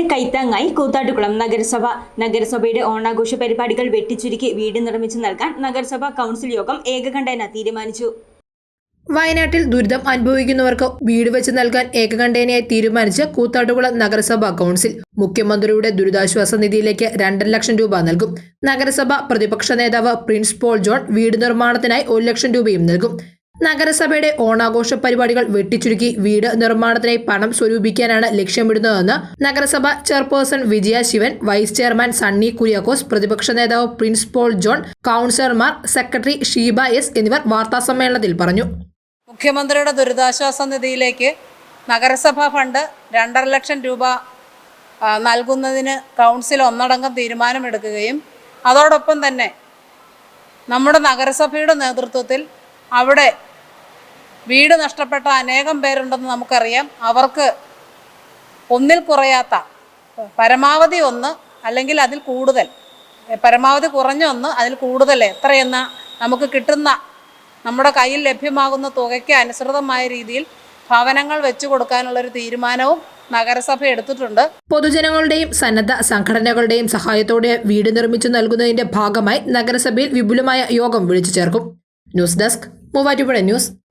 വയനാടിന് കൈത്താങ്ങായി കൂത്താട്ടുകുളം നഗരസഭ. നഗരസഭയുടെ ഓണാഘോഷ പരിപാടികൾ വെട്ടിച്ചുരുക്കി വീട് നിർമ്മിച്ചു നൽകാൻ നഗരസഭ കൗൺസിൽ യോഗം ഏകകണ്ഠേന തീരുമാനിച്ചു. വയനാട്ടിൽ ദുരിതം അനുഭവിക്കുന്നവർക്ക് വീട് വെച്ച് നൽകാൻ ഏകകണ്ഠേനയായി തീരുമാനിച്ച് കൂത്താട്ടുകുളം നഗരസഭ കൗൺസിൽ മുഖ്യമന്ത്രിയുടെ ദുരിതാശ്വാസ നിധിയിലേക്ക് രണ്ടര ലക്ഷം രൂപ നൽകും. നഗരസഭ പ്രതിപക്ഷ നേതാവ് പ്രിൻസ് പോൾ ജോൺ വീട് നിർമ്മാണത്തിനായി ഒരു ലക്ഷം രൂപയും നൽകും. നഗരസഭയുടെ ഓണാഘോഷ പരിപാടികൾ വെട്ടിച്ചുരുക്കി വീട് നിർമ്മാണത്തിനായി പണം സ്വരൂപിക്കാനാണ് ലക്ഷ്യമിടുന്നതെന്ന് നഗരസഭ chairperson Vijaya Sivan vice chairman Sunny Kuriakose പ്രതിപക്ഷ നേതാവ് പ്രിൻസ് പോൾ ജോൺ കൗൺസിലർമാർ സെക്രട്ടറി ഷീബ എസ് എന്നിവർ വാർത്താസമ്മേളനത്തിൽ പറഞ്ഞു. മുഖ്യമന്ത്രിയുടെ ദുരിതാശ്വാസ നിധിയിലേക്ക് നഗരസഭാ ഫണ്ട് രണ്ടര ലക്ഷം രൂപ നൽകുന്നതിന് കൗൺസിൽ ഒന്നടങ്കം തീരുമാനമെടുക്കുകയും അതോടൊപ്പം തന്നെ നമ്മുടെ നഗരസഭയുടെ നേതൃത്വത്തിൽ അവിടെ വീട് നഷ്ടപ്പെട്ട അനേകം പേരുണ്ടെന്ന് നമുക്കറിയാം. അവർക്ക് ഒന്നിൽ കുറയാത്ത പരമാവധി ഒന്ന് അല്ലെങ്കിൽ അതിൽ കൂടുതൽ. പരമാവധി കുറഞ്ഞ ഒന്ന് അതിൽ കൂടുതൽ എത്രയെന്ന നമുക്ക് കിട്ടുന്ന നമ്മുടെ കയ്യിൽ ലഭ്യമാകുന്ന തുകയ്ക്ക് അനുസൃതമായ രീതിയിൽ ഭവനങ്ങൾ വെച്ചു കൊടുക്കാനുള്ളൊരു തീരുമാനവും നഗരസഭ എടുത്തിട്ടുണ്ട്. പൊതുജനങ്ങളുടെയും സന്നദ്ധ സംഘടനകളുടെയും സഹായത്തോടെ വീട് നിർമ്മിച്ചു നൽകുന്നതിന്റെ ഭാഗമായി നഗരസഭയിൽ വിപുലമായ യോഗം വിളിച്ചു ചേർക്കും. News desk Muvattupuzha news.